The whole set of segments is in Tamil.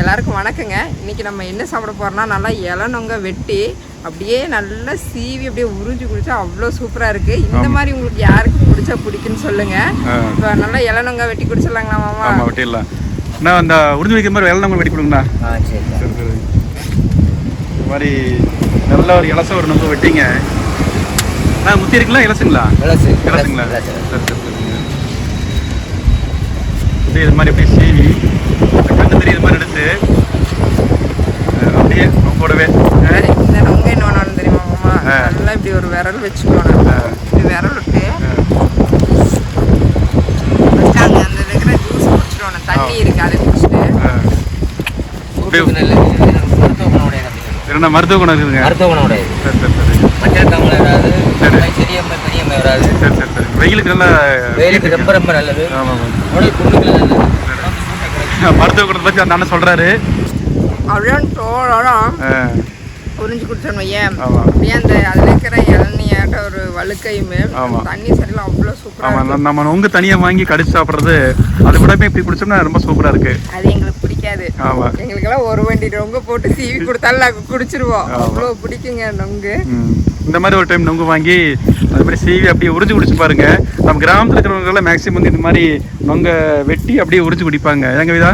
எல்லாருக்கும் வணக்கங்க. இன்னைக்கு நம்ம என்ன சாப்பிட போறோம்னா நல்லா இளநொங்க வெட்டி அப்படியே நல்லா சீவி அப்படியே உறிஞ்சு குடிச்சா அவ்வளோ சூப்பராக இருக்கு. இந்த மாதிரி உங்களுக்கு யாருக்கு பிடிச்சா பிடிக்குன்னு சொல்லுங்க. ஆ. இப்போ நல்லா இளநொங்க வெட்டி குடிச்சிடலாங்களா மாமா? ஆமாம் வெட்டிடலாம். அண்ணா அந்த உறிஞ்சு வைக்கிற மாதிரி நம்ம வெட்டி கொடுங்கண்ணா. ஆ சரி. சரி இந்த மாதிரி நல்ல ஒரு இலச ஒரு நம்ம வெட்டிங்க. அண்ணா முத்தி இருக்குங்களா இலசுங்களா? இலசு. இலசுங்களா? இலசு சரி சரி சரிங்க இது மாதிரி அப்படியே சீவி கண்ணு தெரிய இது மாதிரி எடுத்து அப்படியே கூடவே சரி, இந்த நொங்க என்ன தெரியுமா மாமா. நல்லா இப்படி ஒரு விரல் வச்சுக்கணும். இப்படி விரல் விட்டு அங்க அந்த இருக்கிற ஜூஸ் குடிச்சிடணும். தண்ணி இருக்கு அதை குடிச்சிட்டு. ஊருக்கு நல்லது இது மருத்துவ குணம் உடையது அப்படின்னு என்ன மருத்துவ குணம் இருக்குதுங்க? மருத்துவ குணம் உடையது சரி சரி சரி. மஞ்சள் காமலை வராது. பெரியம்மை பெரியம்மை வராது. சரி சரி சரி. வெயிலுக்கு நல்லா வெயிலுக்கு ரொம்ப ரொம்ப நல்லது. ஆமாம் ஆமாம். உடல் புண்ணுக்கு நல்லது. மருத்துவ குணத்தை பற்றி அந்த அண்ணன் சொல்கிறாரு தோளோட உறிஞ்சு குடிச்சோம் ஏன் ஆமாம் அப்படியே அந்த அதில் இருக்கிற இளநியாட்ட ஒரு வழுக்கையுமே. தண்ணி சரியில்லை அவ்வளோ சூப்பராக நம்ம நொங்கு தனியாக வாங்கி கடிச்சு சாப்பிட்றது அதை விட இப்படி குடிச்சோம்னா ரொம்ப சூப்பராக இருக்கு. அது எங்களுக்கு பிடிக்காது. எங்களுக்கெல்லாம் ஒரு வண்டி நொங்கு போட்டு சீவி கொடுத்தாலும் நாங்கள் குடிச்சிருவோம். ஆமா. அவ்வளோ பிடிக்குங்க நொங்கு. இந்த மாதிரி ஒரு டைம் நொங்கு வாங்கி அது மாதிரி சீவி அப்படியே உறிஞ்சு குடிச்சு பாருங்க. நம்ம கிராமத்தில் இருக்கிறவங்கெல்லாம் மேக்ஸிமம் வந்து இந்த மாதிரி நொங்க வெட்டி அப்படியே உறிஞ்சு குடிப்பாங்க. ஏங்க விதா?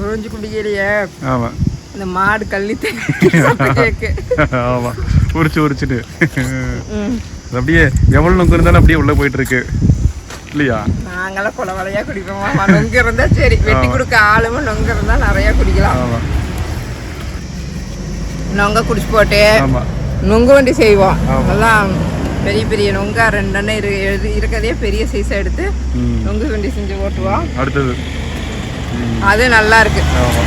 உறிஞ்சு குடிக்கலையே. ஆமாம் இந்த மாடு கள்ளி ஆமாம் உரிச்சு உரிச்சிட்டு அப்படியே எவ்வளோ நொங்கு இருந்தாலும் அப்படியே உள்ளே போயிட்டு இருக்கு. இல்லையா நாங்களாம் கொலை வலையா குடிப்போம். நொங்கு இருந்தா சரி. வெட்டி. கொடுக்க ஆளுமே நொங்கு இருந்தா நிறைய குடிக்கலாம். நொங்க குடிச்சு போட்டு நொங்கு வண்டி செய்வோம். நல்லா பெரிய பெரிய நொங்கா இரு- இருக்கறதே பெரிய சைஸாக எடுத்து நொங்கு வண்டி செஞ்சு ஓட்டுவோம். அடுத்தது. அது நல்லா இருக்கு.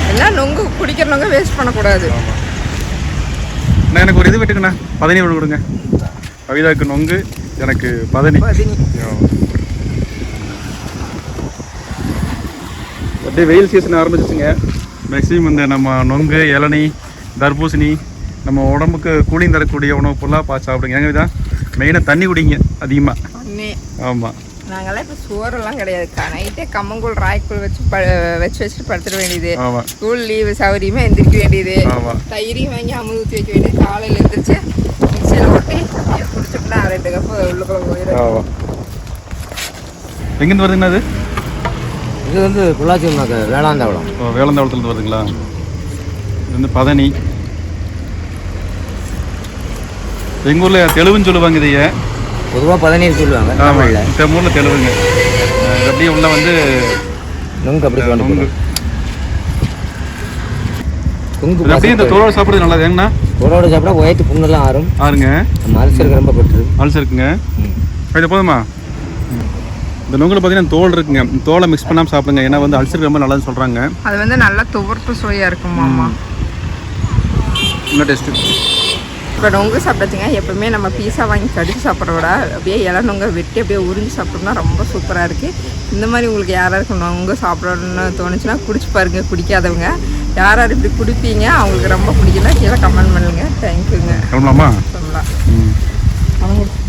எல்லாம் நொங்கு குடிக்கிற நொங்க வேஸ்ட் பண்ணக்கூடாது எனக்கு ஒரு இது வெட்டுங்கண்ணா. பதனி ஒன்று கொடுங்க. கவிதாவுக்கு நொங்கு எனக்கு பதனி. பதினி. அப்படியே வெயில் சீசன் ஆரம்பிச்சிச்சுங்க. மேக்ஸிமம் இந்த நம்ம நொங்கு இளநீ தர்பூசணி நம்ம உடம்புக்கு கூலிங் தரக்கூடிய உணவு பொருளாக பார்த்து சாப்பிடுங்க. ஏங்க இதா மெயினாக தண்ணி குடிங்க அதிகமாக ஆமாம் நாங்கெல்லாம் இப்போ சோறெல்லாம் கிடையாது. நைட்டே கம்மங்கூழ் ராய்க்கூழ் வச்சு ப வச்சு வச்சுட்டு படுத்துட வேண்டியது. ஸ்கூல் லீவு சௌகரியமாக எந்திரிக்க வேண்டியது. தயிரையும் வாங்கி அமுது ஊற்றி வைக்க வேண்டியது. காலையில் எந்திரிச்சு மிக்சியில் ஓட்டி குடிச்சோம்னா ரெண்டு கப்பு உள்ளுக்குள்ள போயிடும். எங்கேருந்து வருதுங்கண்ணா அது? இது வந்து பொள்ளாச்சி வேளாந்தாவளம். ஓ வேளந்தாவளத்துலேருந்து வருதுங்களா? இது வந்து பதனி. எங்கள் ஊரில் தெலுவுன்னு சொல்லுவாங்க இதைய. பொதுவாக பதநீர் சொல்லுவாங்க ஆமாம் தமிழில். இந்த ஊரில் தெலுவுங்க. அஹ் இது அப்படியே உள்ள வந்து நொங்கு அப்படி நொங்கு கொண்டு நொங்கு. இது அப்படியே இந்த தோலோட சாப்பிட்றது நல்லா ஏங்கண்ணா? தோலோட சாப்பிட்டா வயிற்று புண்ணெல்லாம் ஆறும். ஆறுங்க. நம்ம அல்சருக்கு ரொம்ப பெட்ரு அல்சர் இருக்குங்க இது போதுமா? இந்த நுங்கில் பார்த்தீங்கன்னா தோல் இருக்குங்க. தோலை மிக்ஸ் பண்ணாமல் சாப்பிடுங்க. ஏன்னா வந்து அல்சருக்கு ரொம்ப நல்லதுன்னு சொல்கிறாங்க அது வந்து நல்லா துவர்ப்பு சுவையாக இருக்கும் மாமா. இன்னும் டேஸ்ட்டு இப்போ நொங்கு சாப்பிட்டாச்சுங்க எப்பவுமே நம்ம பீஸா வாங்கி கடிச்சு சாப்பிட்றத விட அப்படியே இலை நொங்க வெட்டி அப்படியே உறிஞ்சு சாப்பிட்டோம்னா ரொம்ப சூப்பராக இருக்குது இந்த மாதிரி உங்களுக்கு யாராருக்கு நொங்கு சாப்பிடணும்னு தோணுச்சுன்னா குடிச்சு பாருங்க. குடிக்காதவங்க. யார் யார் இப்படி குடிப்பீங்க? அவங்களுக்கு ரொம்ப பிடிக்குன்னா கீழே கமெண்ட் பண்ணுங்க. தேங்க்யூங்க சொல்லலாம். ம். அவங்க